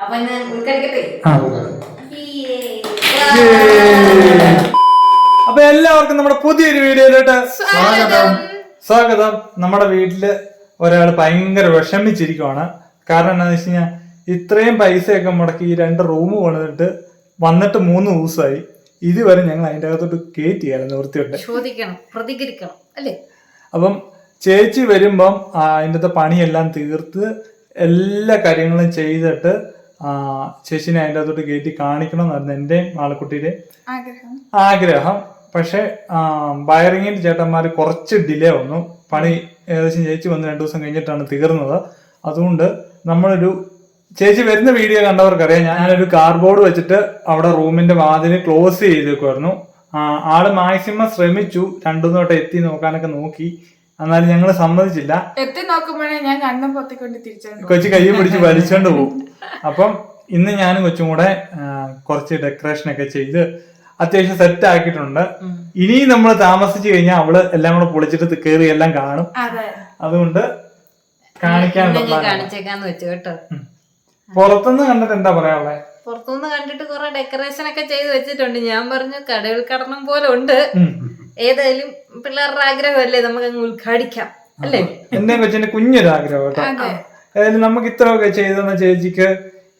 അപ്പൊ ഉൾക്കടിക്കട്ടെ എല്ലാവർക്കും നമ്മുടെ പുതിയൊരു വീഡിയോയിലോട്ട് സ്വാഗതം. സ്വാഗതം. നമ്മുടെ വീട്ടിൽ ഒരാൾ ഭയങ്കര വിഷമിച്ചിരിക്കുവാണ്. കാരണം എന്താണെന്ന് വെച്ച് കഴിഞ്ഞാൽ ഇത്രയും പൈസയൊക്കെ മുടക്കി ഈ രണ്ട് റൂം പണിതിട്ട് വന്നിട്ട് മൂന്ന് ദിവസമായി. ഇതുവരെ ഞങ്ങൾ അതിന്റെ അകത്തോട്ട് കയറ്റിയായിരുന്നു വൃത്തിയുണ്ട് ചോദിക്കണം പ്രതികരിക്കണം അല്ലേ? അപ്പം ചേച്ചി വരുമ്പം അതിന്റെ പണിയെല്ലാം തീർത്ത് എല്ലാ കാര്യങ്ങളും ചെയ്തിട്ട് ചേച്ചിനെ അതിന്റെ അകത്തോട്ട് കയറ്റി കാണിക്കണം എന്നായിരുന്നു എന്റെ ആളക്കുട്ടിയുടെ ആഗ്രഹം. പക്ഷെ വയറിങ്ങിന്റെ ചേട്ടന്മാർ കുറച്ച് ഡിലേ വന്നു. പണി ഏകദേശം ചേച്ചി വന്ന് രണ്ടു ദിവസം കഴിഞ്ഞിട്ടാണ് തീർന്നത്. അതുകൊണ്ട് നമ്മളൊരു ചേച്ചി വരുന്ന വീഡിയോ കണ്ടവർക്കറിയാം. ഞാനൊരു കാർഡ്ബോർഡ് വെച്ചിട്ട് അവിടെ റൂമിന്റെ വാതിൽ ക്ലോസ് ചെയ്തേക്കുമായിരുന്നു ആൾ മാക്സിമം ശ്രമിച്ചു. രണ്ടു തൊട്ട് എത്തി നോക്കാനൊക്കെ നോക്കി. എന്നാലും ഞങ്ങൾ സമ്മതിച്ചില്ല. എത്തി നോക്കുമ്പോഴേ ഞാൻ കണ്ണും പൊത്തിക്കൊണ്ട് തിരിച്ചു കൊച്ചു കൈ പിടിച്ച് വലിച്ചോണ്ട് പോകും അപ്പം ഇന്ന് ഞാനും കൊച്ചും കൂടെ കുറച്ച് ഡെക്കറേഷൻ ഒക്കെ ചെയ്ത് അത്യാവശ്യം സെറ്റ് ആക്കിയിട്ടുണ്ട്. ഇനി നമ്മൾ താമസിച്ചു കഴിഞ്ഞാൽ അവൾ എല്ലാം കൂടെ പൊളിച്ചിട്ട് കയറി എല്ലാം കാണും. അതുകൊണ്ട് കാണിക്കാൻ കാണിച്ചേക്കാന്ന് വെച്ചു കേട്ടോ. പുറത്തുനിന്ന് കണ്ടിട്ട് എന്താ പറയാനുള്ളത് പുറത്തുനിന്ന് കണ്ടിട്ട് കുറെ ഡെക്കറേഷൻ ഒക്കെ ചെയ്ത് വെച്ചിട്ടുണ്ട്. ഞാൻ പറഞ്ഞു കടകൾ കടണം പോലെ ഉണ്ട്. ഏതായാലും പിള്ളേരുടെ ആഗ്രഹമല്ലേ നമുക്ക് അങ്ങ് ഉദ്ഘാടിക്കാം. അല്ലേ? എന്റെ കൊച്ചിന്റെ കുഞ്ഞൊരു ആഗ്രഹം കേട്ടോ. അതായത് നമുക്ക് ഇത്രയൊക്കെ ചെയ്തെന്ന ചേച്ചിക്ക്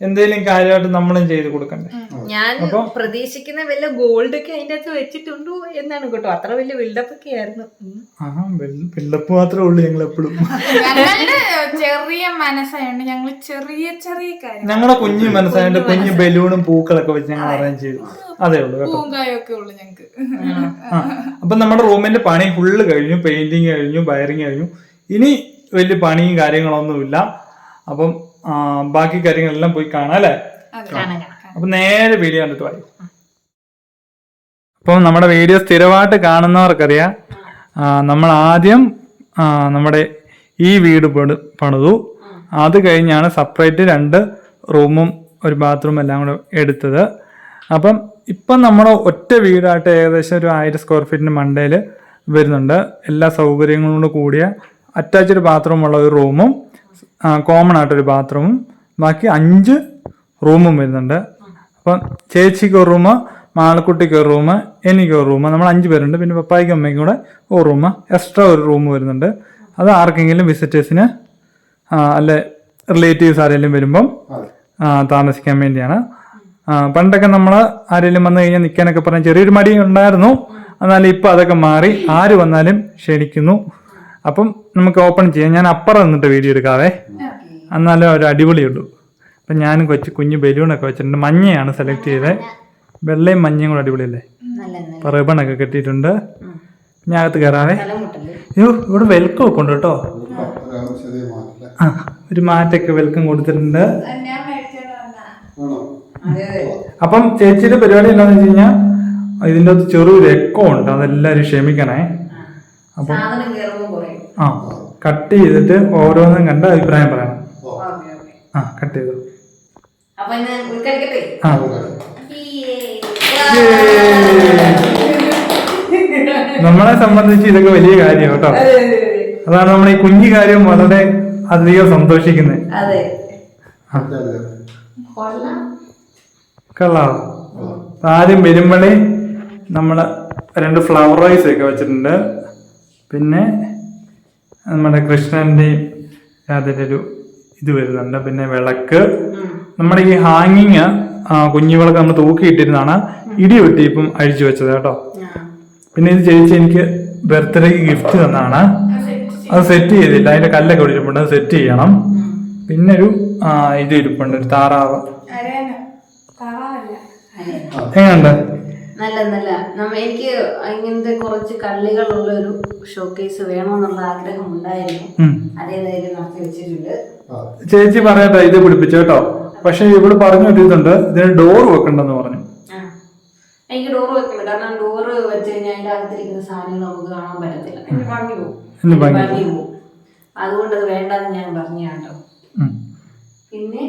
എന്തെങ്കിലും കാര്യമായിട്ട് നമ്മളും ചെയ്ത് കൊടുക്കണ്ടേ? ഞാൻ പ്രതീക്ഷിക്കുന്ന വല്ല ഗോൾഡ് ഒക്കെ അതിന്റെ അകത്ത് വെച്ചിട്ടുണ്ടോ എന്നാണ് കേട്ടോ. അത്ര വലിയ ബിൽഡപ്പ് ഒക്കെ ആയിരുന്നു. ആ ബിൽഡപ്പ് മാത്രമേ ഉള്ളൂ ഞങ്ങൾ എപ്പോഴും ചെറിയ മനസ്സായോണ്ട് ഞങ്ങൾ ചെറിയ ചെറിയ കാര്യം ഞങ്ങളുടെ കുഞ്ഞു മനസ്സായോണ്ട് കുഞ്ഞു ബലൂണും പൂക്കളൊക്കെ വെച്ച് ഞങ്ങൾ അറേഞ്ച് ചെയ്തു. അതേ ഉള്ളൂ കേട്ടോ. പൂങ്കായൊക്കെ ഉള്ളു ഞങ്ങൾക്ക് അപ്പൊ നമ്മുടെ റൂമിന്റെ പണി ഫുള്ള് കഴിഞ്ഞു പെയിന്റിങ് കഴിഞ്ഞു വയറിങ് കഴിഞ്ഞു. ഇനി വലിയ പണിയും കാര്യങ്ങളൊന്നുമില്ല. അപ്പം ബാക്കി കാര്യങ്ങളെല്ലാം പോയി കാണാം അല്ലേ? അപ്പൊ നേരെ വീഡിയോ കണ്ടിട്ട് വായി അപ്പം നമ്മുടെ വീഡിയോ സ്ഥിരമായിട്ട് കാണുന്നവർക്കറിയാം നമ്മൾ ആദ്യം നമ്മുടെ ഈ വീട് പണി പണിതു. അത് കഴിഞ്ഞാണ് സെപ്പറേറ്റ് രണ്ട് റൂമും ഒരു ബാത്റൂം എല്ലാം കൂടെ എടുത്തത്. അപ്പം ഇപ്പം നമ്മൾ ഒറ്റ വീടായിട്ട് ഏകദേശം ഒരു ആയിരം സ്ക്വയർ ഫീറ്റിന് മണ്ടയിൽ വരുന്നുണ്ട്. എല്ലാ സൗകര്യങ്ങളോട് കൂടിയ അറ്റാച്ച്ഡ് ബാത്റൂം ഉള്ള ഒരു റൂമും കോമൺ ആയിട്ടൊരു ബാത്റൂമും ബാക്കി അഞ്ച് റൂമും വരുന്നുണ്ട്. അപ്പം ചേച്ചിക്ക് ഒരു റൂം മാളക്കുട്ടിക്ക് ഒരു റൂം എനിക്ക് ഒരു റൂം നമ്മൾ അഞ്ച് പേരുണ്ട് പിന്നെ പപ്പായ്ക്കും അമ്മയ്ക്കും കൂടെ ഒരു റൂം എക്സ്ട്രാ ഒരു റൂം വരുന്നുണ്ട്. അത് ആർക്കെങ്കിലും വിസിറ്റേഴ്സിന് അല്ലെ റിലേറ്റീവ്സ് ആരെങ്കിലും വരുമ്പം താമസിക്കാൻ വേണ്ടിയാണ്. പണ്ടൊക്കെ നമ്മൾ ആരെങ്കിലും വന്നു കഴിഞ്ഞാൽ നിൽക്കാനൊക്കെ പറഞ്ഞ ചെറിയൊരു മടി ഉണ്ടായിരുന്നു. എന്നാൽ ഇപ്പം അതൊക്കെ മാറി ആര് വന്നാലും ക്ഷണിക്കുന്നു. അപ്പം നമുക്ക് ഓപ്പൺ ചെയ്യാം. ഞാൻ അപ്പുറം നിന്നിട്ട് വീഡിയോ എടുക്കാവേ. എന്നാലും ഒരു അടിപൊളിയുള്ളൂ. അപ്പം ഞാൻ കൊച്ചു കുഞ്ഞു ബലൂണൊക്കെ വെച്ചിട്ടുണ്ട്. മഞ്ഞയാണ് സെലക്ട് ചെയ്തത് വെള്ളയും മഞ്ഞയും കൂടെ അടിപൊളിയല്ലേ? നല്ല നല്ല. അപ്പോൾ റിബണൊക്കെ കെട്ടിയിട്ടുണ്ട് ഞാൻ അകത്ത് കയറാവേ അയ്യോ ഇവിടെ വെൽക്കം ഒക്കെ ഉണ്ട് കേട്ടോ. ആ ഒരു മാറ്റൊക്കെ വെൽക്കം കൊടുത്തിട്ടുണ്ട്. അപ്പം ചേച്ചിയുടെ പരിപാടി എന്താണെന്ന് വെച്ച് കഴിഞ്ഞാൽ ഇതിന്റെ അകത്ത് ചെറിയൊരു എക്കോ ഉണ്ട്. അതെല്ലാവരും ക്ഷമിക്കണേ. അപ്പം ആ കട്ട് ചെയ്തിട്ട് ഓരോന്നും കണ്ട് അഭിപ്രായം പറയണം. ആ കട്ട് ചെയ്തു. ആ നമ്മളെ സംബന്ധിച്ച് ഇതൊക്കെ വലിയ കാര്യം കേട്ടോ. അതാണ് നമ്മൾ ഈ കുഞ്ഞു കാര്യം വളരെ അധികം സന്തോഷിക്കുന്നത്. കൊള്ളാം. ആദ്യം വരുമ്പോഴേ നമ്മൾ രണ്ട് ഫ്ലവർ റൈസ് ഒക്കെ വെച്ചിട്ടുണ്ട്. പിന്നെ നമ്മുടെ കൃഷ്ണന്റെയും അതിന്റെ ഒരു ഇത് വരുന്നുണ്ട്. പിന്നെ വിളക്ക്. നമ്മുടെ ഈ ഹാങ്ങിങ് കുഞ്ഞു വിളക്ക് നമ്മൾ തൂക്കിയിട്ടിരുന്നാണ് ഇടി വെട്ടി ഇപ്പം അഴിച്ചു വെച്ചത് കേട്ടോ. പിന്നെ ഇത് ചേച്ചി എനിക്ക് ബർത്ത്ഡേക്ക് ഗിഫ്റ്റ് തന്നാണ്. അത് സെറ്റ് ചെയ്തില്ല. അതിന്റെ കല്ലൊക്കെ ഒടിച്ചിട്ടുണ്ട് അത് സെറ്റ് ചെയ്യണം. പിന്നെ ഒരു ഇത് ഇരിപ്പുണ്ട്. ഒരു താറാവ്. എങ്ങനെയുണ്ട്? നല്ല നല്ല. നമ്മ എനിക്ക് ഇങ്ങനത്തെ കുറച്ച് കള്ളികളുള്ള ഒരു ഷോക്കേസ് വേണമെന്നുള്ള ആഗ്രഹം ഉണ്ടായിരുന്നു. അതേതായാലും നടത്തി വെച്ചിട്ടുണ്ട്. ചേച്ചി പറയട്ടെ ഇത് പിടിപ്പിച്ചു കേട്ടോ. പക്ഷെ ഇവിടെ പറഞ്ഞു കിട്ടിയിട്ടുണ്ട് ഇതിന് ഡോർ വെക്കണ്ടെന്ന് പറഞ്ഞു. എനിക്ക് ഡോർ വെക്കണം കാരണം ഡോർ വെച്ച് കഴിഞ്ഞാൽ അതിന്റെ അകത്തിരിക്കുന്ന സാധനങ്ങൾ നമുക്ക് കാണാൻ പറ്റത്തില്ല. ഭംഗി പോകും ഭംഗി ഭംഗി പോകും അതുകൊണ്ട് അത് വേണ്ടെന്ന് ഞാൻ പറഞ്ഞു കേട്ടോ. പിന്നെ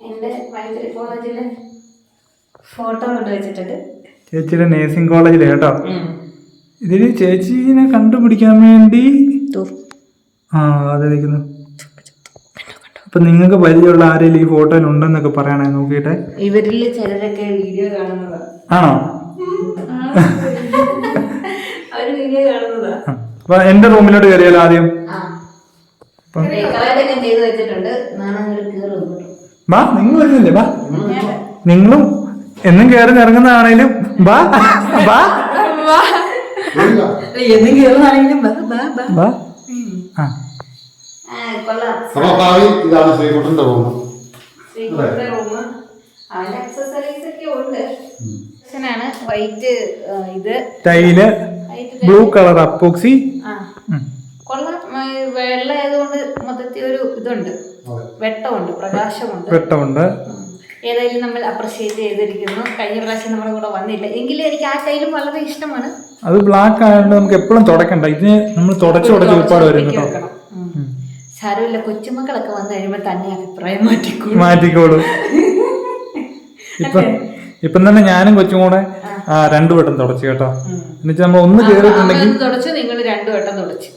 എന്റെ ഭയങ്കര കോളേജിലെ ഫോട്ടോ കൊണ്ടുവച്ചിട്ടുണ്ട്. ചേച്ചിയുടെ നേഴ്സിംഗ് കോളേജിൽ കേട്ടോ? ഇതിന് ചേച്ചീനെ കണ്ടുപിടിക്കാൻ വേണ്ടി ആ അതെ നിൽക്കുന്നു അപ്പൊ നിങ്ങൾക്ക് പരിചയമുള്ള ആരെങ്കിലും ഈ ഫോട്ടോയിൽ ഉണ്ടെന്നൊക്കെ പറയണേ നോക്കിട്ടെ ഇവരിൽ ചിലരൊക്കെ വീഡിയോ കാണുന്നതാ. ആണോ? അവർ വീഡിയോ കാണുന്നതാ. ആ. അപ്പൊ എന്റെ റൂമിലോട്ട് കയറിയാലോ ആദ്യം? നിങ്ങൾ വരുന്നില്ലേ വാ നിങ്ങളും എന്നും കേറി ഇറങ്ങുന്നതാണേലും വാ വാ എന്നും ആ. ഇതാണ് ശ്രീകുട്ടന്റെ റൂം. വൈറ്റ് ഇത്. Tile blue colour epoxy. ആ. കൊള്ളാം. ആ, വെള്ള മൊത്തത്തിൽ ഒരു ഇതുണ്ട്. വെട്ടമുണ്ട് പ്രകാശമുണ്ട്. വെട്ടമുണ്ട്. ഏതായാലും നമ്മൾ അപ്രിഷിയേറ്റ് ചെയ്തിരിക്കുന്നു. കഴിഞ്ഞ പ്രാവശ്യം നമ്മുടെ കൂടെ വന്നില്ല. എങ്കിലും എനിക്ക് ആ ടൈലും വളരെ ഇഷ്ടമാണ്. അത് ബ്ലാക്ക് ആയതുകൊണ്ട് നമുക്ക് എപ്പോഴും തുടക്കണ്ട. ഇതിന് നമ്മൾ തുടച്ചു തുടച്ച് ഒരുപാട് വരും. സാരമില്ല കൊച്ചുമക്കളൊക്കെ വന്നു കഴിയുമ്പോൾ തന്നെ അഭിപ്രായം മാറ്റിക്കോളും. മാറ്റിക്കോളും. ഇപ്പൊ ഇപ്പം തന്നെ ഞാനും കൊച്ചും കൂടെ രണ്ടു വട്ടം തുടച്ചു കേട്ടോ. എന്നുവെച്ചാൽ നമ്മൾ ഒന്ന് കയറിയിട്ടുണ്ടെങ്കിൽ തുടച്ചു നിങ്ങൾ രണ്ടു വട്ടം തുടച്ചു.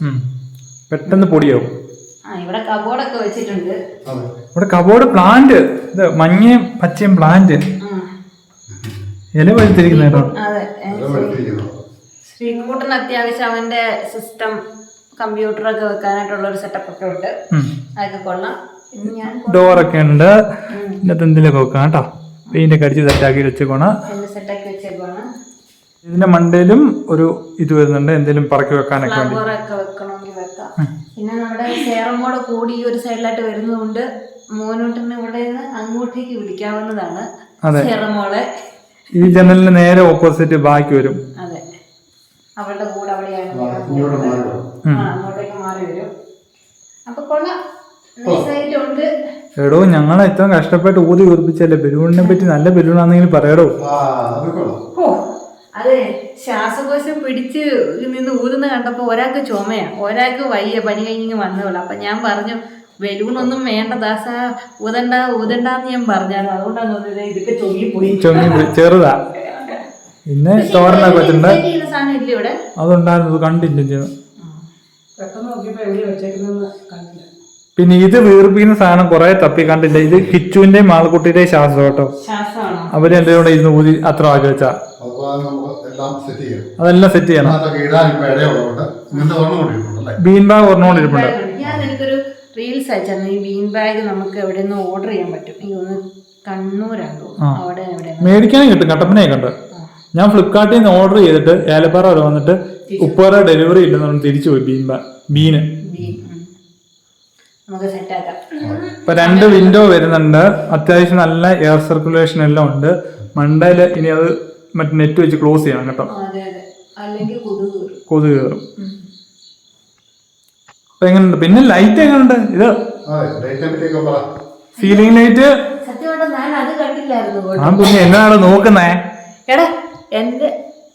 പെട്ടെന്ന് പൊടിയാവും. ഇവിടെ കബോർഡ് പ്ലാന്റ് ഇത് മഞ്ഞയും പച്ചയും പ്ലാന്റ്. ഇല വഴുത്തിരിക്കുന്ന കേട്ടോ. ശ്രീകുട്ടന് അത്യാവശ്യം അവന്റെ സിസ്റ്റം കമ്പ്യൂട്ടറൊക്കെ വെക്കാനായിട്ടുള്ള ഒരു സെറ്റപ്പ് ഒക്കെ ഉണ്ട്. അതൊക്കെ കൊള്ളാം. ഡോറൊക്കെ ഉണ്ട്. ഇതിനകത്ത് എന്തെങ്കിലുമൊക്കെ വെക്കാം കേട്ടോ. പെയിന്റ് ഒക്കെ അടിച്ച് സെറ്റാക്കി വെച്ചേക്കോണം സെറ്റാക്കി വെച്ചേക്കോണ ഇതിന്റെ മണ്ടയിലും ഒരു ഇത് വരുന്നുണ്ട്. എന്തെങ്കിലും പറക്കി വെക്കാനൊക്കെ വേണ്ടി. വെക്കാം. പിന്നെ നമ്മുടെ സേറും കൂടെ കൂടി ഈ ഒരു സൈഡിലായിട്ട് വരുന്നതുകൊണ്ട് മോനോട്ടിന് ഇവിടെ നിന്ന് അങ്ങോട്ടേക്ക് വിളിക്കാവുന്നതാണ്. സേറമോളെ ഈ ജനലിന് നേരെ ഓപ്പോസിറ്റ് ബാക്കി വരും. അതെ. അവളുടെ കൂടെ അവിടെയാണ് അങ്ങോട്ടേക്ക് മാറി വരും. അപ്പൊ കൊള്ളാം. നൈസായിട്ടുണ്ട് എടോ ഞങ്ങളെ ഇത്രയും കഷ്ടപ്പെട്ട് ഊതി ഉറപ്പിച്ചല്ലേ? ബലൂണിനെ പറ്റി നല്ല ബലൂണാന്നെങ്കിൽ പറയടോ. ഓ അതെ ശ്വാസകോശം പിടിച്ച് നിന്ന് ഊതുന്ന കണ്ടപ്പോൾ ഒരാൾക്ക് ചുമയാ. ഒരാൾക്ക് വയ്യ പനി കഴിഞ്ഞ് വന്നോളൂ അപ്പൊ ഞാൻ പറഞ്ഞു വെലൂണൊന്നും വേണ്ട ദാസ ഊതണ്ട ഊതണ്ടെന്ന് ഞാൻ പറഞ്ഞാണ് അതുകൊണ്ടാണ് തോന്നുന്നത് ഇതൊക്കെ ചൊങ്ങിപ്പോയി. ചൊങ്ങി. ചെറുതാ. പിന്നെ തോരനൊക്കെ വെച്ചിട്ടുണ്ട്. അതുണ്ടായിരുന്നു കണ്ടില്ല പിന്നെ ഇത് വീർപ്പിക്കുന്ന സാധനം കുറെ തപ്പി കണ്ടില്ല. ഇത് കിച്ചുവിന്റെയും മാളക്കുട്ടിയുടെ ശ്വാസം കേട്ടോ. ശ്വാസമാണോ അവർ എന്റെ കൂടെ ഇരുന്ന് ഊതി അത്ര ആഗ്രഹിച്ച അതെല്ലാം സെറ്റ് ചെയ്യണം. ബീൻ ബാഗ് ഓർണോണ്ടിരിപ്പുണ്ട് ഞാൻ എനിക്കൊരു റീൽസ് അയച്ചായിരുന്നു. ഈ ബീൻ ബാഗ് നമുക്ക് എവിടെ നിന്ന് ഓർഡർ ചെയ്യാൻ പറ്റും. ഈ ഒന്ന് കണ്ണൂരാണ് തോന്നുന്നു. അവിടെ മേടിക്കാനും കിട്ടും. കട്ടപ്പനയെ കണ്ട് ഞാൻ ഫ്ലിപ്കാർട്ടിൽ നിന്ന് ഓർഡർ ചെയ്തിട്ട് ഏലപ്പാറ വരെ വന്നിട്ട് ഉപ്പാറ ഡെലിവറി ഇല്ലെന്ന് പറഞ്ഞു തിരിച്ചു പോയി ബീൻ ബാ ബീന്. നമുക്ക് സെറ്റാക്കാം ഇപ്പൊ രണ്ട് വിൻഡോ വരുന്നുണ്ട്. അത്യാവശ്യം നല്ല എയർ സർക്കുലേഷൻ എല്ലാം ഉണ്ട്. മണ്ടയിൽ ഇനി അത് മറ്റേ നെറ്റ് വെച്ച് ക്ലോസ് ചെയ്യണം കേട്ടോ. അതെ അതെ. അല്ലെങ്കിൽ കൊതുക് കയറും അപ്പൊ എങ്ങനെയുണ്ട്? പിന്നെ ലൈറ്റ് എങ്ങനെയുണ്ട്? ഇത് സീലിംഗ് ലൈറ്റ് ഞാൻ പിന്നെ എന്നാണ് നോക്കുന്നേ? എടാ എന്റെ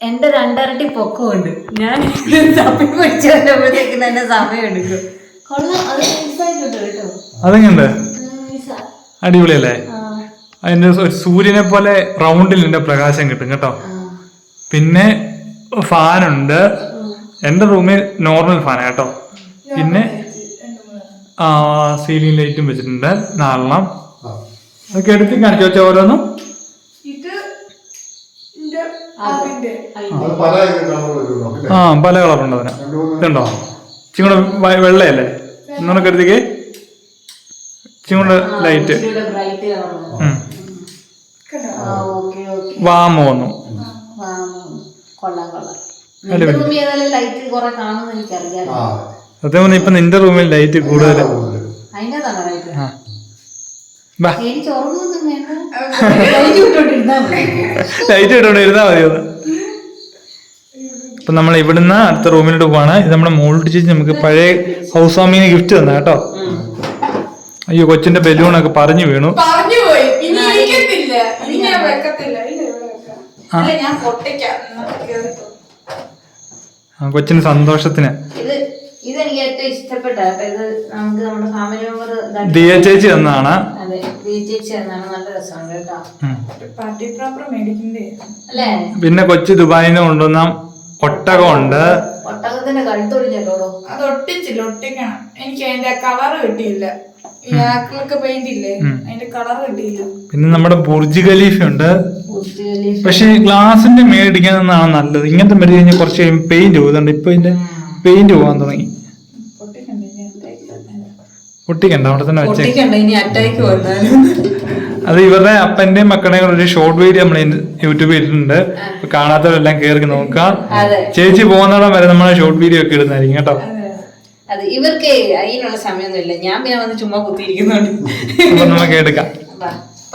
എന്റെ രണ്ടരട്ടി പൊക്കമുണ്ട്. ഞാൻ സമയം വരുമ്പോഴത്തേക്കും തന്നെ സമയം എടുക്കും അതെങ്ങനെയുണ്ട്. അടിപൊളിയല്ലേ? അതിന്റെ ഒരു സൂര്യനെ പോലെ റൗണ്ടിൽ എന്റെ പ്രകാശം കിട്ടും കേട്ടോ. പിന്നെ ഫാനുണ്ട്. എന്റെ റൂമിൽ നോർമൽ ഫാനാ കേട്ടോ. പിന്നെ സീലിംഗ് ലൈറ്റും വെച്ചിട്ടുണ്ട്. നാലെണ്ണം. അതൊക്കെ എടുത്ത് കാണിച്ചു വെച്ചാൽ ഓരോന്നും. ആ പല കളറുണ്ട് അതിന്. ഇതുണ്ടോ? ചിങ്ങൂടെ വെള്ളയല്ലേ? ഒന്നുകൂടെ കരുതിക്കേ. ചിങ്ങൂടെ ലൈറ്റ്. വാമ ആ. സത്യം ഇപ്പൊ നിന്റെ റൂമിൽ ലൈറ്റ് കൂടുതൽ ലൈറ്റ് ഇട്ടോണ്ടിരുന്നാ മതി. ഒന്ന് അപ്പൊ നമ്മൾ ഇവിടുന്ന് അടുത്ത റൂമിലോട്ട് പോവാണ്. ഇത് നമ്മുടെ മോളിട്ട് ചേച്ചി നമുക്ക് പഴയ ഹൗസ് വാമിന് ഗിഫ്റ്റ് തന്ന കേട്ടോ. അയ്യോ കൊച്ചിന്റെ ബലൂണൊക്കെ പറഞ്ഞു വീണു. പറഞ്ഞു പോയി. ഇനി ഇരിക്കത്തില്ല. ഇനി ഞാൻ വെക്കത്തില്ല. ഇല്ല ഇവിടെ വെക്കാം അല്ല ഞാൻ പൊട്ടിക്കാം. എന്നാ കേറിക്കോ. ആ കൊച്ചിന്റെ സന്തോഷത്തിന്. ഇത് ഇതെനിക്ക് ഏറ്റവും ഇഷ്ടപ്പെട്ട ഇത് നമുക്ക് നമ്മുടെ ഫാമിലി മെമ്പർ ദിയ ചേച്ചി തന്നാണ്. അതെ ചേച്ചി എന്നാണ് നല്ല രസമുണ്ട് കേട്ടോ. പാർട്ടി പ്രോപ്പർ മേടിക്കണ്ടേ അല്ലേ? പിന്നെ കൊച്ചി ദുബായിന്ന് കൊണ്ടുവന്ന ഒട്ടകമുണ്ട്. ഒട്ടകത്തിന്റെ കഴുത്തൊടിഞ്ഞല്ലോ അത് ഒട്ടിച്ചില്ല ഒട്ടിക്കണം. എനിക്ക് അതിന്റെ കളർ കിട്ടിയില്ല. ഈ പെയിന്റ് ഇല്ലേ അതിന്റെ കളർ കിട്ടിയില്ല. പിന്നെ നമ്മുടെ ബുർജ് ഖലീഫ ഉണ്ട്. പക്ഷെ ഗ്ലാസിന്റെ മേടിക്കുന്നതാണ് നല്ലത്. ഇങ്ങനത്തെ മേടി കഴിഞ്ഞാൽ കുറച്ച് കഴിയുമ്പോൾ പെയിന്റ് പോകുന്നുണ്ട് ഇപ്പൊ ഇതിന്റെ പെയിന്റ് പോകാൻ തുടങ്ങി. പൊട്ടിക്കണ്ട അവിടെ തന്നെ വെച്ചേ പൊട്ടിക്കണ്ട ഇനി അറ്റാക്ക് വന്നാലും? അത് ഇവരുടെ അപ്പന്റെയും മക്കളുടെയും കൂടെ ഒരു ഷോർട്ട് വീഡിയോ നമ്മൾ യൂട്യൂബിൽ ഇട്ടിട്ടുണ്ട്. കാണാത്തവരെല്ലാം കേറി നോക്കാം ചേച്ചി പോകുന്നിടം വരെ നമ്മൾ ഷോർട്ട് വീഡിയോ ഒക്കെ ഇടുന്നതായിരിക്കും കേട്ടോ. അത്. ഇവർക്ക് അതിനുള്ള സമയമൊന്നുമില്ല. ഞാൻ പിന്നെ വന്ന് ചുമ്മാ കുത്തിയിരിക്കുന്നുണ്ട്. നമുക്ക് എടുക്കാം.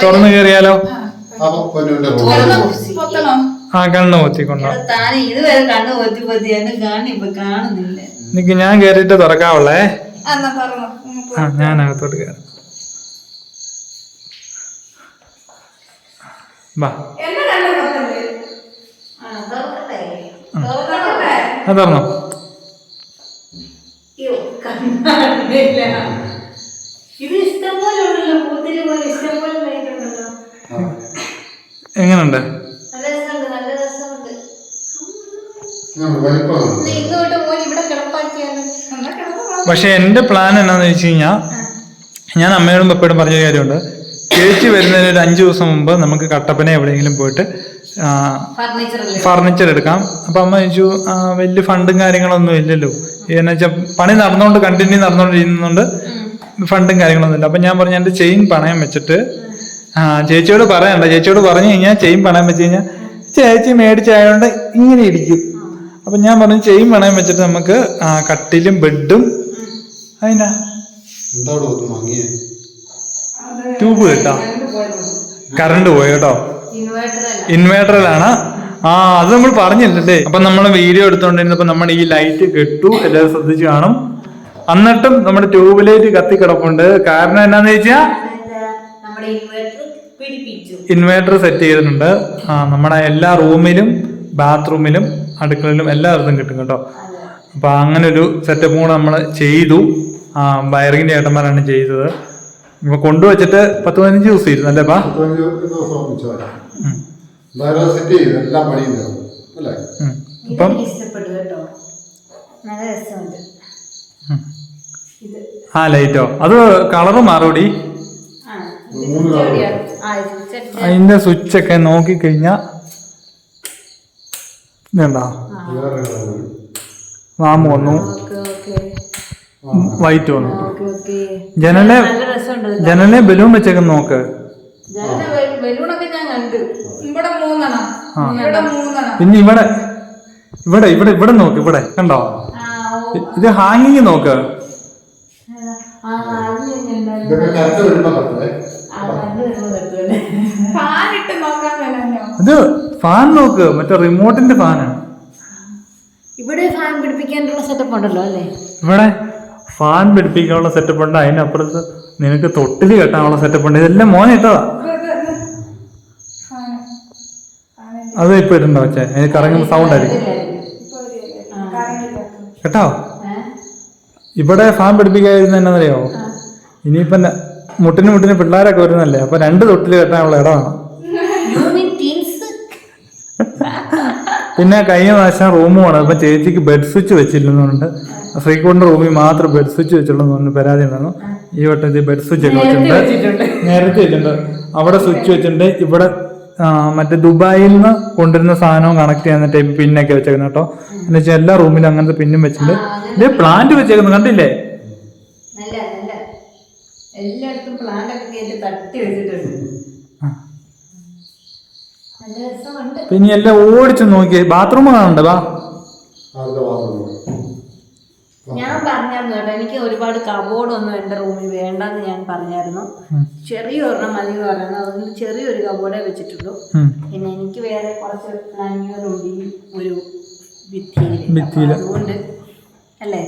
തുറന്നു കയറിയാലോ ആ. കണ്ണു പൊത്തിക്കൊണ്ടോ? ഇതുവരെ കണ്ണു പൊത്തി പൊത്തി എന്നെ കാണി ഇപ്പൊ കാണുന്നില്ല. നിങ്ങക്ക് ഞാൻ കയറിയിട്ട് തുറക്കാവുള്ളേ? ഞാൻ അകത്തോട്ട് കയറാം വാ എന്നെ കണ്ട തുറന്നല്ലേ? ആ, തുറക്കട്ടെ? തുറന്നോട്ടെ? അത് തുറന്നോ അയ്യോ, കണ്ണാടില്ല. ഇത് ഇഷ്ടം പോലെ ഉണ്ടല്ലോ പൂത്തിരി പോലെ ഇഷ്ടം പോലെ ലൈറ്റ് ഉണ്ടല്ലോ എങ്ങനുണ്ട് നല്ല രസമുണ്ട് നല്ല രസമുണ്ട് വലിപ്പമുണ്ട് നീ ഇങ്ങോട്ട് പോയി ഇവിടെ കിടപ്പാക്കിയാലോ എന്നാ കിടന്നോ, എങ്ങനുണ്ട്? പക്ഷെ എന്റെ പ്ലാൻ എന്നാന്ന് വെച്ച് കഴിഞ്ഞാൽ ഞാൻ അമ്മയോടും പപ്പയോടും പറഞ്ഞ കാര്യമുണ്ട്. ചേച്ചി വരുന്നതിന് ഒരു അഞ്ചു ദിവസം മുമ്പ് നമുക്ക് കട്ടപ്പന എവിടെയെങ്കിലും പോയിട്ട് ഫർണിച്ചർ എടുക്കാം. അപ്പൊ അമ്മ ചോദിച്ചു വലിയ ഫണ്ടും കാര്യങ്ങളൊന്നും ഇല്ലല്ലോ. എന്ന് വെച്ചാൽ പണി നടന്നുകൊണ്ട് കണ്ടിന്യൂ നടന്നുകൊണ്ടിരിക്കുന്നുണ്ട് ഫണ്ടും കാര്യങ്ങളൊന്നും ഇല്ല. അപ്പൊ ഞാൻ പറഞ്ഞു എന്റെ ചെയിൻ പണയം വെച്ചിട്ട് ആ ചേച്ചിയോട് പറയണ്ട. ചേച്ചിയോട് പറഞ്ഞു കഴിഞ്ഞാൽ ചെയിൻ പണയം വെച്ച് കഴിഞ്ഞാൽ ചേച്ചി മേടിച്ചായതുകൊണ്ട് ഇങ്ങനെ ഇരിക്കും. അപ്പൊ ഞാൻ പറഞ്ഞു ചെയിൻ പണയം വെച്ചിട്ട് നമുക്ക് കട്ടിലും ബെഡും അതിനാ എന്താ അവിടെ ഒന്ന് മങ്ങിയേ? ട്യൂബ് കേട്ടോ. കറണ്ട് പോയി കേട്ടോ. ഇൻവേർട്ടറിലാണ് ആ അത് നമ്മൾ പറഞ്ഞില്ലല്ലേ. അപ്പൊ നമ്മൾ വീഡിയോ എടുത്തോണ്ടിരുന്നപ്പോ നമ്മൾ ഈ ലൈറ്റ് കെട്ടു. എല്ലാവരും ശ്രദ്ധിച്ചു കാണും. എന്നിട്ടും നമ്മുടെ ട്യൂബ് ലൈറ്റ് കത്തി കിടപ്പുണ്ട്. കാരണം എന്നാന്ന് വെച്ചാ ഇൻവേർട്ടർ സെറ്റ് ചെയ്തിട്ടുണ്ട്. ആ നമ്മുടെ എല്ലാ റൂമിലും ബാത്റൂമിലും അടുക്കളയിലും എല്ലായിടത്തും കിട്ടും കേട്ടോ. അപ്പൊ അങ്ങനെ ഒരു സെറ്റപ്പ് കൂടെ നമ്മൾ ചെയ്തു. വയറിങ്ങിന്റെ ഏട്ടന്മാരാണ് ചെയ്തത്. ഇപ്പൊ കൊണ്ടുവച്ചിട്ട് പത്ത് പതിനഞ്ച് ദിവസം ഇരുന്നു അല്ലേ പാ എല്ലാം പണിയും. അപ്പം ഇഷ്ടപ്പെട്ടു കേട്ടോ. നല്ല രസമുണ്ട്. ആ ലൈറ്റോ? അത് കളറ് മാറൂടി. അതിന്റെ സ്വിച്ച് ഒക്കെ നോക്കി കഴിഞ്ഞാ വാമു വന്നു. Okay okay. വൈറ്റ് വന്നു. Okay okay. ജനലെ. ജനലെ ബലൂൺ വെച്ചേക്ക് നോക്ക്. പിന്നെ ഇവിടെ ഇവിടെ ഇവിടെ ഇവിടെ നോക്ക് ഇവിടെ കണ്ടോ? ഇത് ഹാങ്ങിങ് നോക്ക്. ഇത് ഫാൻ നോക്ക് മറ്റേ റിമോട്ടിന്റെ ഫാനാണ്. ഇവിടെ ഫാൻ പിടിപ്പിക്കാനുള്ള സെറ്റപ്പ് ഉണ്ടല്ലോ അല്ലേ? ഇവിടെ? ഫാൻ പിടിപ്പിക്കാനുള്ള സെറ്റപ്പ് ഉണ്ട്. അതിനപ്പുറത്ത് നിനക്ക് തൊട്ടിൽ കെട്ടാനുള്ള സെറ്റപ്പ് ഉണ്ട്. ഇതെല്ലാം മോനെ ഇട്ടതാ. അത് ഇപ്പൊ ഇട്ടുണ്ടോ പക്ഷേ അതിന് കറങ്ങുന്ന സൗണ്ട് ആയിരിക്കും. കേട്ടോ? ഇവിടെ ഫാൻ പിടിപ്പിക്കാതിരുന്ന എന്നറിയോ? ഇനിയിപ്പം മുട്ടിന് മുട്ടിന് പിള്ളേരൊക്കെ വരുന്നല്ലേ? അപ്പൊ രണ്ട് തൊട്ടിൽ കെട്ടാനുള്ള ഇടമാണ്? പിന്നെ കഴിഞ്ഞ പ്രാവശ്യം റൂം വേണം അപ്പം ചേച്ചിക്ക് ബെഡ് സ്വിച്ച് വെച്ചില്ലെന്നുണ്ട് ശ്രീകുണ്ടിന്റെ റൂമിൽ മാത്രം ബെഡ് സ്വിച്ച് വെച്ചുള്ളൂ എന്ന് പരാതി ഉണ്ടായിരുന്നു. ഈ വട്ടത്തിൽ ബെഡ് സ്വിച്ച് ഒക്കെ വെച്ചിട്ടുണ്ട്. നേരത്തെ വെച്ചിട്ടുണ്ട്. അവിടെ സ്വിച്ച് വെച്ചിട്ടുണ്ട്. ഇവിടെ മറ്റേ ദുബായിൽ നിന്ന് കൊണ്ടുവരുന്ന സാധനവും കണക്ട് ചെയ്യുന്ന ടൈപ്പ് പിന്നൊക്കെ വെച്ചേക്കുന്നത് കേട്ടോ. എന്ന് വെച്ചാൽ എല്ലാ റൂമിലും അങ്ങനത്തെ പിന്നും വെച്ചിട്ടുണ്ട്. ഇത് പ്ലാന്റ് വെച്ചേക്കുന്നത് കണ്ടില്ലേ? എല്ലായിടത്തും പ്ലാന്റ് ഒക്കെ തട്ടി വെച്ചിട്ടുണ്ട്. പിന്നെ എല്ലാം ഓടിച്ചു നോക്കി. ബാത്റൂം കാണണ്ട? വാ. ഞാൻ പറഞ്ഞായിരുന്നു കേട്ടോ എനിക്ക് ഒരുപാട് കബോർഡ് ഒന്നും എന്റെ റൂമിൽ വേണ്ടെന്ന് ഞാൻ പറഞ്ഞായിരുന്നു. ചെറിയ ഒരെണ്ണം മതി എന്ന് പറയുന്നത് അതുകൊണ്ട് ചെറിയൊരു കബോർഡേ വെച്ചിട്ടുള്ളൂ. പിന്നെ എനിക്ക് വേറെ കുറച്ച് പ്ലാനിങ്ങുകളുണ്ട് ഈ ഒരു ഭിത്തിയിൽ ഭിത്തിയിൽ. അതുകൊണ്ട് അല്ലേ?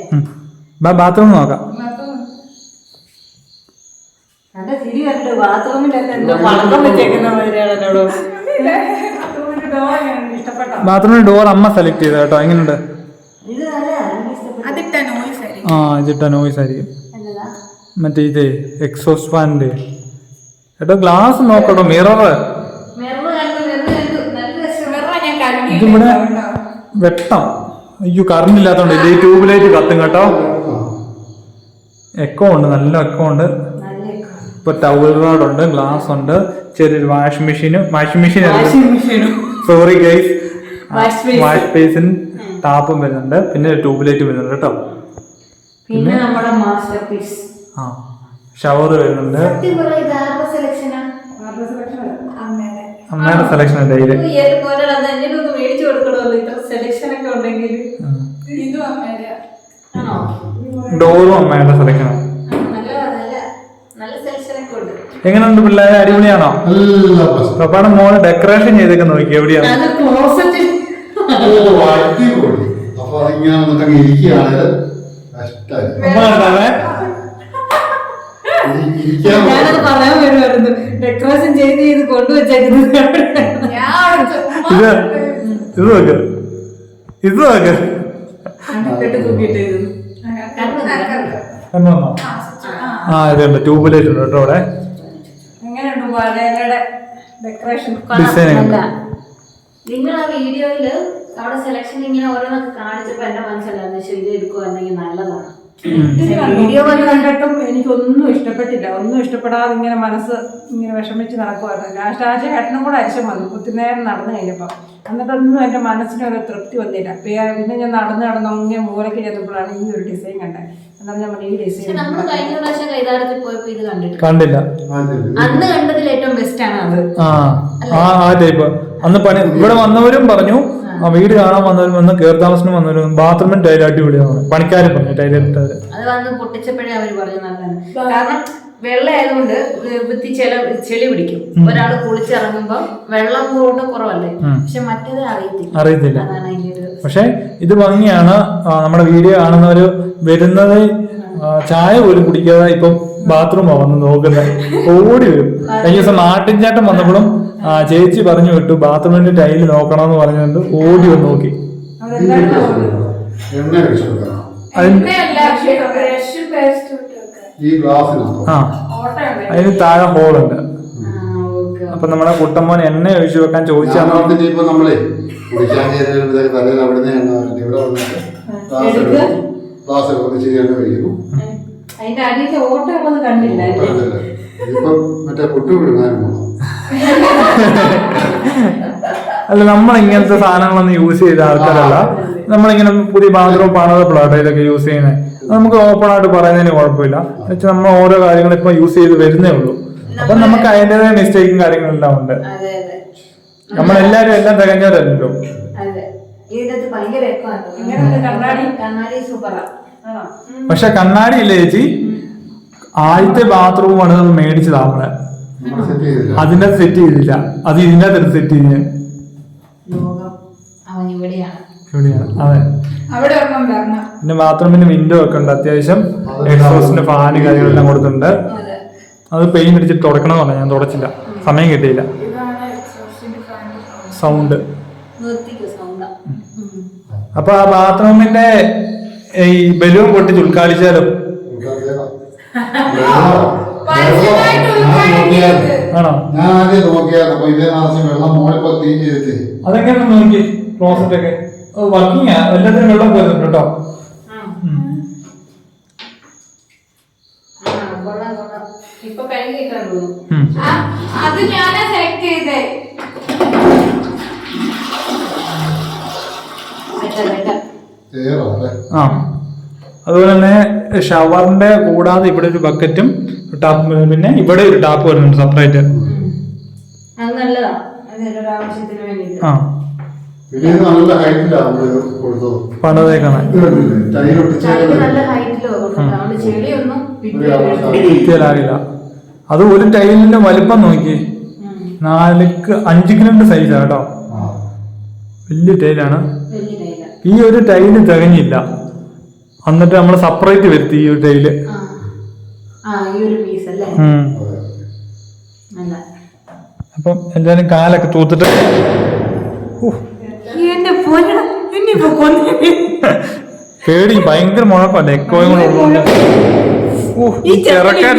ബാത്റൂം നോക്കാം. അതെ ചിരി കണ്ടു ബാത്റൂമിലൊക്കെ എന്തോ പടക്കം വെച്ചേക്കുന്ന മാതിരിയാണല്ലോ ബാത്റൂമിൽ ഡോർ അമ്മ സെലക്ട് ചെയ്ത കേട്ടോ. എങ്ങനെയുണ്ട്? ഇത് നല്ല എനിക്ക് ഇഷ്ടപ്പെട്ടു അതിട്ട നോയ്സ് ആയിരിക്കും. ആ ഇതിട്ട നോയിസ് ആയിരിക്കും. മറ്റേ ഇതേ എക്സോസ് ഫാനിന്റെ ഏട്ടോ ഗ്ലാസ് നോക്കട്ടോ മിറർ ഇതിവിടെ വെട്ടം. അയ്യോ കറണ്ട് ഇല്ലാത്തതുകൊണ്ട് ഇത് ഈ ട്യൂബ് ലൈറ്റ് കത്തും കേട്ടോ. എക്കോ ഉണ്ട് നല്ല എക്കോ ഉണ്ട്. ഇപ്പൊ ടവൽ റോഡ് ഉണ്ട് ഗ്ലാസ് ഉണ്ട് ചെറിയൊരു വാഷിംഗ് മെഷീനും വാഷിംഗ് മെഷീൻ വാഷിംഗ് മെഷീനും സോറി ഗൈസ് വാഷ് ബേസിൻ ടാപ്പും വരുന്നുണ്ട് പിന്നെ ട്യൂബ് ലൈറ്റ് വരുന്നുണ്ട് കേട്ടോ. പിന്നെ നമ്മുടെ മാസ്റ്റർ പീസ് ആ? ഷവർ വരുന്നുണ്ട് അമ്മയുടെ സെലക്ഷൻ ഉണ്ട് ഇതിൽ ഡോറും അമ്മയുടെ മേടിച്ചു എങ്ങനെയുണ്ട് പിള്ളേരെ? അടിപൊളിയാണോ? പപ്പാടെ മോൾ ഡെക്കറേഷൻ ചെയ്തൊക്കെ നോക്കി എവിടെയാണ്? അപ്പൊ അതിങ്ങനെ ഇരിക്കുകയാണെങ്കിൽ ഞാനത് പറയാൻ വരുമായിരുന്നു ഡെക്കറേഷൻ ചെയ്ത് കൊണ്ടുവച്ചേക്കുന്നത് ഇത് ഇത് നോക്ക്. ഇത് നോക്ക്. ആ ഇതുണ്ട്. ട്യൂബ് ലൈറ്റ് ഉണ്ട് കേട്ടോ അവിടെ. ഡെക്കറേഷൻ നിങ്ങൾ ആ വീഡിയോയിൽ അവിടെ സെലക്ഷൻ ഇങ്ങനെ ഓരോന്നൊക്കെ കാണിച്ചപ്പോ എന്റെ മനസ്സിലായിരുന്നു ശരി ഇത് എടുക്കുവാണെങ്കിൽ നല്ലതാണ് വീഡിയോ വന്ന് കണ്ടിട്ടും എനിക്കൊന്നും ഇഷ്ടപ്പെട്ടില്ല. ഒന്നും ഇഷ്ടപ്പെടാതെ ഇങ്ങനെ മനസ്സ് ഇങ്ങനെ വിഷമിച്ച് നടക്കുമായിരുന്നു ലാസ്റ്റ് ആ ചേട്ടനും കൂടെ അരിശം വന്നു. കുത്തിനേരം നടന്നു കഴിഞ്ഞപ്പോൾ എന്നിട്ടൊന്നും എന്റെ മനസ്സിനൊരു തൃപ്തി വന്നില്ല. പിന്നെ ഞാൻ നടന്നു നടന്ന് അങ്ങനെ മൂലയ്ക്ക് ചെന്നപ്പോഴാണ് ഈ ഒരു ഡിസൈൻ കണ്ടത്. കണ്ടില്ല. അന്ന് കണ്ടതിൽ ഏറ്റവും ബെസ്റ്റ് ആണ് അത്. ആ ടൈപ്പ് അന്ന് പണി ഇവിടെ വന്നവരും പറഞ്ഞു ആ. വീട് കാണാൻ വന്നവരും വന്ന് കയറി താമസത്തിന് വന്നവരും ബാത്റൂമിൽ ടൈൽ അടിപൊളിയാണ് പണിക്കാർ പണിക്കാരും പറഞ്ഞു ടൈൽ ഇട്ടവര് അത് വന്ന് പൊട്ടിച്ചപ്പോഴേ അവർ പറഞ്ഞു നല്ലതാണ് കാരണം വെള്ളം ആയതുകൊണ്ട് വൃത്തി ചെല ചെളി പിടിക്കും. ഒരാൾ കുളിച്ചിറങ്ങുമ്പോ വെള്ളം കൊണ്ട് കുറവല്ലേ. പക്ഷെ മറ്റേത് അറിയത്തില്ല. അറിയത്തില്ല. അതാണ് അതിന്റെ ഒരു പക്ഷെ ഇത് ഭംഗിയാണ്. നമ്മുടെ വീഡിയോ കാണുന്നവർ വരുന്നത് ചായ പോലും കുടിക്കാതെ ഇപ്പം ബാത്റൂമാ വന്ന് നോക്കുന്നത്. ഓടി വരും. കഴിഞ്ഞ ദിവസം നാട്ടിൻചാട്ടം വന്നപ്പോഴും ചേച്ചി പറഞ്ഞു വിട്ടു ബാത്റൂമിന്റെ ടൈൽ നോക്കണമെന്ന് പറഞ്ഞുകൊണ്ട് ഓടി വന്ന് നോക്കി. ആ. അതിന് താഴെ ഹോളുണ്ട് അപ്പൊ നമ്മുടെ കുട്ടമ്മോൻ എണ്ണ ഒഴിച്ചു വെക്കാൻ ചോദിച്ചാൽ ഇപ്പൊ നമ്മളെ കുടിക്കാൻ തലയിൽ ഇവിടെ എടുക്കും. എടുക്കുന്നത് അതിന്റെ അടിയിൽ ഓട്ടമുള്ളത് കണ്ടില്ല അല്ലേ? കണ്ടില്ലേ? ഇപ്പൊ മറ്റേ പൊട്ടു വിടുന്നാനും അല്ല നമ്മൾ ഇങ്ങനത്തെ സാധനങ്ങളൊന്നും യൂസ് ചെയ്ത ആൾക്കാരല്ല. നമ്മളിങ്ങനെ പുതിയ ബാത്റൂം പണിതപ്പോഴാട്ടോ ഇതൊക്കെ യൂസ് ചെയ്യുന്നത്. നമുക്ക് ഓപ്പൺ ആയിട്ട് പറയുന്നതിന് കുഴപ്പമില്ല. എന്നുവെച്ചാൽ നമ്മൾ ഓരോ കാര്യങ്ങളും ഇപ്പൊ യൂസ് ചെയ്ത് വരുന്നേ ഉള്ളൂ. അപ്പൊ നമുക്ക് അതിന്റെതായ മിസ്റ്റേക്കും കാര്യങ്ങളെല്ലാം ഉണ്ട്. അതെ അതെ. നമ്മളെല്ലാരും എല്ലാം തികഞ്ഞവരല്ലോ ആണോ പക്ഷെ കണ്ണാടി ഇല്ലേ ചേച്ചി? ആദ്യത്തെ ബാത്റൂമാണ് നമ്മൾ മേടിച്ചത് നമ്മളെ. നമ്മൾ സെറ്റ് ചെയ്തില്ല. അതിന്റെ സെറ്റ് ചെയ്തില്ല. അത് ഇതിന്റെ അകത്ത് സെറ്റ് ചെയ്ത് പിന്നെ ബാത്റൂമിന് വിൻഡോ ഒക്കെ ഉണ്ട്. അത്യാവശ്യം എക്സോസിന്റെ ഫാന് കാര്യങ്ങളെല്ലാം കൊടുത്തിട്ടുണ്ട്. അതെ പെയിന്റ് അടിച്ചിട്ട് തുടക്കണമെന്ന് പറഞ്ഞു ഞാൻ തുടച്ചില്ല. സമയം കിട്ടിയില്ല. സൗണ്ട് അപ്പൊ ആ ബാത്റൂമിന്റെ ഈ ബലൂൺ പൊട്ടിച്ച് ഉൾക്കാലിച്ചാലോ അതൊക്കെ ആണോ? ഞാൻ ആദ്യം നോക്കിയാൽ അപ്പൊ ഇതേ ആവശ്യം വെള്ളം മോളിപ്പോ ക്ലീൻ ചെയ്തിട്ട് അതെങ്ങനെ നോക്കി? ക്ലോസറ്റ് ഒക്കെ. വർക്കിംഗ് എല്ലാത്തിനും വെള്ളം പോയിരുന്നു കേട്ടോ ഉം. കൊള്ളാം കൊള്ളാം അത് ഞാനാ സെലക്ട് ചെയ്തേ. ആ. അതുപോലെ തന്നെ ഷവറിന്റെ കൂടാതെ ഇവിടെ ഒരു ബക്കറ്റും ടാപ്പ് പിന്നെ ഇവിടെ ഒരു ടാപ്പ് വരുന്നുണ്ട് സെപ്പറേറ്റ് ആ. നല്ല ഹൈറ്റിലാണ് കൊടുത്തത്. പണിതേക്കാണ്. ഒട്ടിച്ചാൽ അത് ഒരു ടൈലിന്റെ വലിപ്പം നോക്കി. നാലിക്ക് അഞ്ച് കിലോമീറ്റർ സൈസാണ് കേട്ടോ. വലിയ ടൈലാണ് ഈ ഒരു ടൈൽ തികഞ്ഞില്ല. എന്നിട്ട് നമ്മൾ സെപ്പറേറ്റ് വരുത്തി ഈ ഒരു ടൈൽ. അപ്പം എന്തായാലും കാലൊക്കെ തൂത്തിട്ട്. പേടി ഭയങ്കര മുഴക്കമല്ലേ എക്കോയും കൂടെ ഈ ചെറുക്കൻ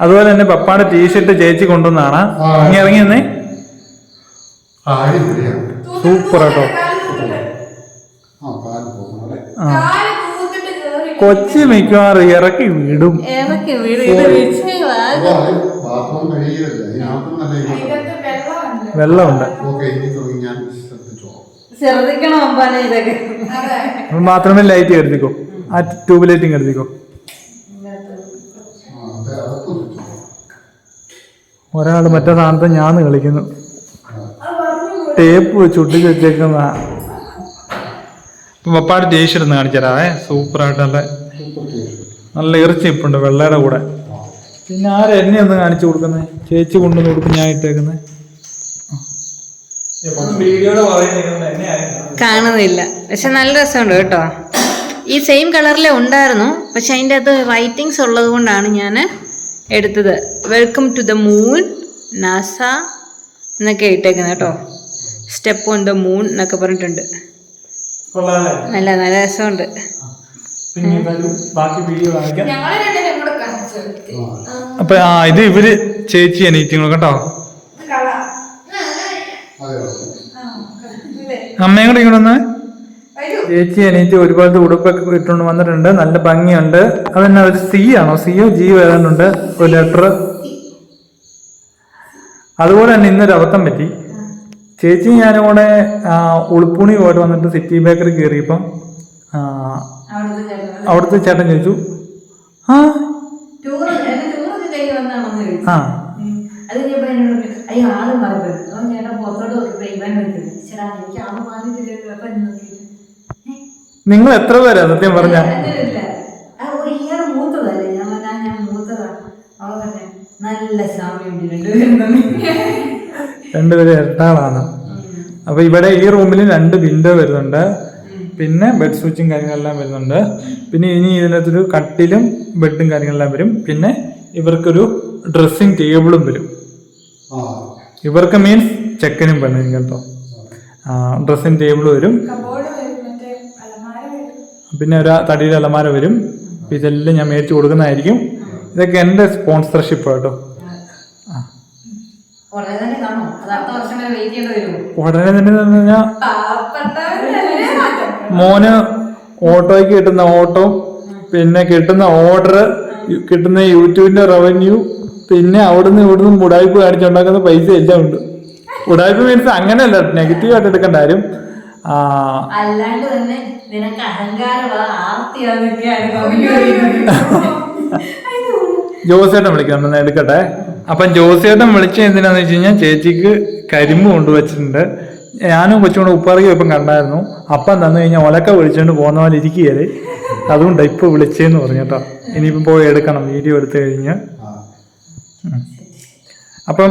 അതുപോലെ തന്നെ പപ്പാടെ ടീഷർട്ട് ചേച്ചി കൊണ്ടുവന്നാണ്. ഇങ്ങനെ ഇറങ്ങി തന്നെ. സൂപ്പർ കേട്ടോ ആ കൊച്ചി മിക്കവാറും ഇറക്കി വീടും. ഇറക്കി. വെള്ളമുണ്ട്. ഇനി ശ്രദ്ധിക്കണം ബാത്റൂമിൽ ലൈറ്റ് കരുതിക്കോ ആ ട്യൂബ് ലൈറ്റും കരുതിക്കോ ആ, അത് അകത്ത് വെച്ചോളാം. ഒരാൾ മറ്റേ സ്ഥാനത്ത് ഞാൻ കളിക്കുന്നു ടേപ്പ് വെച്ച് ഒട്ടിച്ച് വെച്ചേക്കുന്ന. പപ്പാട് ഒന്ന് കാണിച്ചരാവേ സൂപ്പറായിട്ട് നല്ല ഇറച്ചി ഇപ്പുണ്ട് വെള്ളയുടെ കൂടെ. പിന്നെ ആരെ എന്നെ ഒന്ന് കാണിച്ചു കൊടുക്കുന്നത് ചേച്ചി കൊണ്ടുവന്ന് കൊടുക്കും ഞാൻ ഇട്ടേക്കുന്നത് കാണുന്നില്ല. പക്ഷെ നല്ല രസമുണ്ട് കേട്ടോ. ഈ സെയിം കളറിലെ ഉണ്ടായിരുന്നു. പക്ഷെ അതിന്റെ അത് റൈറ്റിങ്സ് ഉള്ളത് കൊണ്ടാണ് ഞാൻ എടുത്തത്. Welcome to the moon NASA എന്നൊക്കെ ഇട്ടേക്കുന്നത് കേട്ടോ. സ്റ്റെപ്പ് ഓൺ ദ മൂൺ എന്നൊക്കെ പറഞ്ഞിട്ടുണ്ട്. നല്ല നല്ല രസമുണ്ട്. പിന്നെ ബാക്കി വീഡിയോ കാണിക്കാം. ഞങ്ങൾ കാണിച്ചു അപ്പൊ ആ ഇത് ഇവർ ചേച്ചി അനീറ്റിങ്ങൾ കേട്ടോ അമ്മയും കൂടെ ഇങ്ങോട്ട് വന്ന്. ചേച്ചി എനിക്ക് ഒരുപാട് ഉടുപ്പൊക്കെ ഇട്ടുകൊണ്ട് വന്നിട്ടുണ്ട്. നല്ല ഭംഗിയുണ്ട്. അതെന്നാ ഒരു സി ആണോ? സിയോ ജി വരാനുണ്ട് ഒരു ലെറ്റർ അതുപോലെ തന്നെ ഇന്നൊരു അബദ്ധം പറ്റി. ചേച്ചി ഞാനും കൂടെ ഉളുപ്പുണി പോയിട്ട് വന്നിട്ട് സിറ്റി ബേക്കറി കയറിയപ്പം അവിടുത്തെ ചേട്ടൻ ചോദിച്ചു ആ? ആ. അത് കഴിഞ്ഞപ്പോ എന്നോട് അയ്യോ ആൾ മാറിപ്പോയി. അപ്പൊ ചേട്ടാ പുറത്തോട്ട് നോക്കിയപ്പോ ഇവൻ നിൽക്കുന്നു. ചേട്ടാ എനിക്ക് ആൾ മാറിയിട്ടില്ലല്ലോ. അപ്പൊ നിങ്ങൾ എത്ര പേരാ സത്യം പറഞ്ഞ? നല്ല രണ്ടുപേരും എട്ടാളാണ് അപ്പൊ ഇവിടെ ഈ റൂമിൽ രണ്ട് വിൻഡോ വരുന്നുണ്ട്. പിന്നെ ബെഡ് സ്വിച്ചും കാര്യങ്ങളെല്ലാം വരുന്നുണ്ട്. പിന്നെ ഇനി ഇതിനകത്തൊരു കട്ടിലും ബെഡും കാര്യങ്ങളെല്ലാം വരും. പിന്നെ ഇവർക്കൊരു ഡ്രസ്സിങ് ടേബിളും വരും. ഇവർക്ക് മീൻസ് ചെക്കനും പെണ്ണിനും കേട്ടോ. ഡ്രസ്സിങ് ടേബിൾ വരും കബോർഡ് വരും മറ്റേ അലമാര വരും പിന്നെ ഒരു തടിയുടെ അലമാര വരും. ഇതെല്ലാം ഞാൻ മേടിച്ചു കൊടുക്കുന്നതായിരിക്കും. ഇതൊക്കെ എന്റെ സ്പോൺസർഷിപ്പ് കേട്ടോ. ഉടനെ തന്നെ എന്ന് പറഞ്ഞാൽ മോന് ഓട്ടോയ്ക്ക് കിട്ടുന്ന ഓട്ടോ പിന്നെ കിട്ടുന്ന ഓർഡർ കിട്ടുന്ന യൂട്യൂബിന്റെ റവന്യൂ പിന്നെ അവിടുന്ന് ഇവിടുന്ന് ഉടായ്പ കാണിച്ചുണ്ടാക്കുന്ന പൈസ എല്ലാം ഉണ്ട്. ഉടായ്പ മീൻസ് അങ്ങനെയല്ല നെഗറ്റീവ് ആയിട്ട് എടുക്കേണ്ട കാര്യം. അല്ലാണ്ട് തന്നെ നിനക്ക്. ജോസേട്ടൻ വിളിക്കാം. ഒന്ന് എടുക്കട്ടെ. അപ്പം ജോസേട്ടൻ വിളിച്ച എന്തിനാന്ന് വെച്ച് കഴിഞ്ഞാൽ ചേച്ചിക്ക് കരിമ്പ് കൊണ്ടുവച്ചിട്ടുണ്ട്. ഞാനും കൊച്ചുകൊണ്ട് ഉപ്പറകി ഇപ്പം കണ്ടായിരുന്നു. അപ്പം തന്നു കഴിഞ്ഞാൽ ഒലക്ക വിളിച്ചുകൊണ്ട് പോകുന്ന പോലെ ഇരിക്കുകയല്ലേ അതുകൊണ്ടാണ് ഇപ്പൊ വിളിച്ചേന്ന് പറഞ്ഞു കേട്ടോ. ഇനിയിപ്പം പോയി എടുക്കണം. വീഡിയോ എടുത്തു കഴിഞ്ഞ്. അപ്പം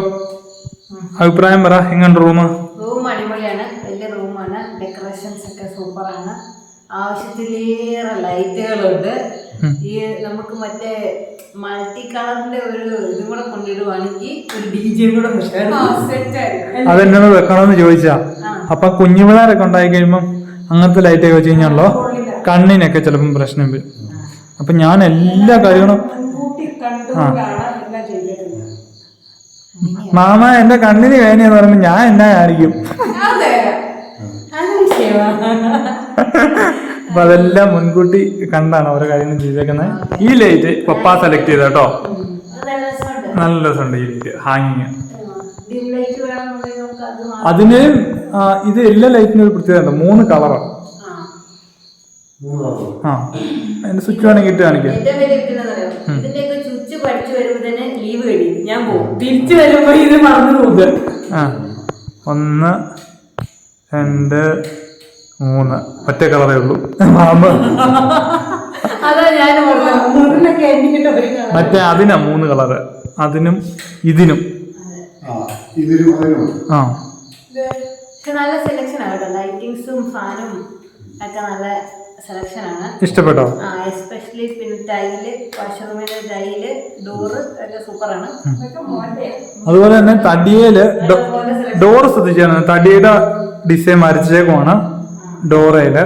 അഭിപ്രായം പറ. എങ്ങനെ റൂമ്? റൂം അടിപൊളിയാണ്. ഡെക്കറേഷൻസ് ഒക്കെ സൂപ്പറാണ്. ആവശ്യത്തിലേറെ ലൈറ്റുകളുണ്ട്. ഈ നമുക്ക് മറ്റേ മൾട്ടി കളറിന്റെ ഒരു ഇതും കൂടെ കൊണ്ടിടുവാണെങ്കിൽ ഒരു ഡി ജെ കൂടെ അതെന്നോട് വെക്കണമെന്ന് ചോദിച്ചാ അപ്പൊ കുഞ്ഞുപിള്ളേരൊക്കെ ഉണ്ടായി കഴിയുമ്പം അങ്ങനത്തെ ലൈറ്റ് ഒക്കെ വെച്ച് കഴിഞ്ഞാണല്ലോ കണ്ണിനൊക്കെ ചിലപ്പം പ്രശ്നം വരും. അപ്പൊ ഞാൻ എല്ലാ കാര്യങ്ങളും ആ. മാമ എന്റെ കണ്ണിന് വേദനയെന്ന് പറയുമ്പോ ഞാൻ എന്നാ കാണിക്കും. അപ്പൊ അതെല്ലാം മുൻകൂട്ടി കണ്ടാണ് ഓരോ കാര്യങ്ങളും ചെയ്തേക്കുന്നത് ഈ ലൈറ്റ് പപ്പ സെലക്ട് ചെയ്ത കേട്ടോ നല്ല രസമുണ്ട് ഈ ലൈറ്റ് ഹാങ്ങിങ് അതിന് ഇത് എല്ലാ ലൈറ്റിനും ഒരു പ്രത്യേകത ഉണ്ട്. മൂന്ന് കളറാണ് ആ. സ്വിച്ച് വേണമെങ്കിൽ ഇട്ട് കാണിക്കാം. പഠിച്ചു തന്നെ ലീവ് ഞാൻ തിരിച്ചു വരുമ്പോ ഇത് മറന്നു ആ. ഒന്ന് രണ്ട് മൂന്ന്. ഒറ്റ കളറേ ഉള്ളൂ. മറ്റേ അതിനാ മൂന്ന് കളറ് അതിനും ഇതിനും. ആ നല്ല സെലക്ഷൻ ആണ് ലൈറ്റിങ്സും ഫാനും ഒക്കെ നല്ല സെലക്ഷൻ ആണ്. ഇഷ്ടപ്പെട്ടോ? ആ എസ്പെഷ്യലി പിന്നെ ടൈൽ വാഷ്റൂമിന്റെ ടൈൽ ഡോറ് ഒക്കെ സൂപ്പറാണ് അതുപോലെ തന്നെ തടിയേൽ ഡോർ ശ്രദ്ധിച്ചാണ്. തടിയുടെ ഡിസൈൻ വരച്ചേക്കുമാണ് തന്നെയല്ലേ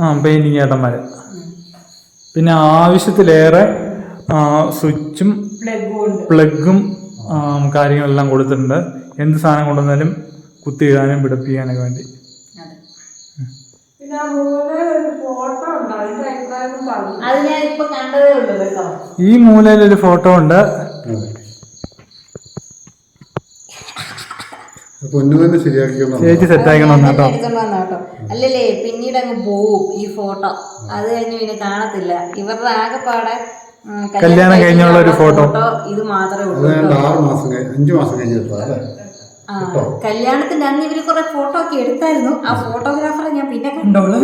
ആ പെയിന്റിങ് ഏട്ടന്മാര് പിന്നെ ആവശ്യത്തിലേറെ സ്വിച്ചും പ്ലഗും കാര്യങ്ങളെല്ലാം കൊടുത്തിട്ടുണ്ട്. എന്ത് സാധനം കൊണ്ടുവന്നാലും കുത്തിയിടാനും പിടിപ്പിക്കാനൊക്കെ വേണ്ടി. അതെ. പിന്നെ ആ മൂലയിൽ ഒരു ഫോട്ടോ ഉണ്ട്. അതിന്റെ അഭിപ്രായം പറഞ്ഞു? അത് ഞാൻ ഇപ്പൊ കണ്ടതേ ഉള്ളൂ ഈ മൂലയിൽ ഒരു ഫോട്ടോ ഉണ്ട്. പൊന്നു തന്നെ ശരിയാക്കിക്കണം ചേച്ചി സെറ്റ് ആക്കണം കേട്ടോ? എടുത്തോണ്ട് വന്ന കേട്ടോ? അല്ലല്ലേ പിന്നീട് അങ്ങ് പോവും ഈ ഫോട്ടോ. അത് കഴിഞ്ഞ് പിന്നെ കാണത്തില്ല. ഇവരുടെ ആകെപ്പാടെ ഉം, കല്യാണം കഴിഞ്ഞുള്ള ഒരു ഫോട്ടോ. ഇത് മാത്രമേ അത് ഉള്ളൂ ഞാൻ ആറ് മാസം കഴിഞ്ഞ് അഞ്ച് മാസം കഴിഞ്ഞിട്ടാ അല്ലേ? ആ, കല്യാണത്തിന്റെ അന്ന് ഇവർ കുറെ ഫോട്ടോ ഒക്കെ എടുത്തായിരുന്നു. ആ ഫോട്ടോഗ്രാഫറെ ഞാൻ പിന്നെ കണ്ടോളൂ.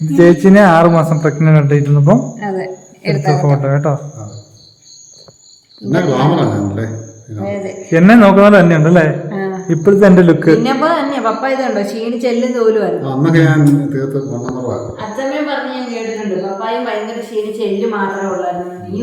ഇത് ചേച്ചിനെ ആറു മാസം പ്രഗ്നന്റ് ആയിട്ടിരുന്നപ്പം അതെ എടുത്ത ഫോട്ടോ കേട്ടോ. എന്നാ ഗ്ലാമറാണല്ലേ അതെ എന്നെ നോക്കുന്നത് തന്നെയുണ്ട് അല്ലേ. ഇപ്പോഴത്തെ എന്റെ ലുക്ക്. പപ്പ ഇത് കണ്ടോ ക്ഷീണിച്ചെല്ലും തോലുമായിരുന്നു. അന്നൊക്കെ ഞാൻ തീർത്ത് കൊണ്ടുവന്നതാണ് അച്ഛമ്മയും പറഞ്ഞ് ഞാൻ കേട്ടിട്ടുണ്ട്. പപ്പായും ഭയങ്കര മാത്രമേ ഉള്ളായിരുന്നു.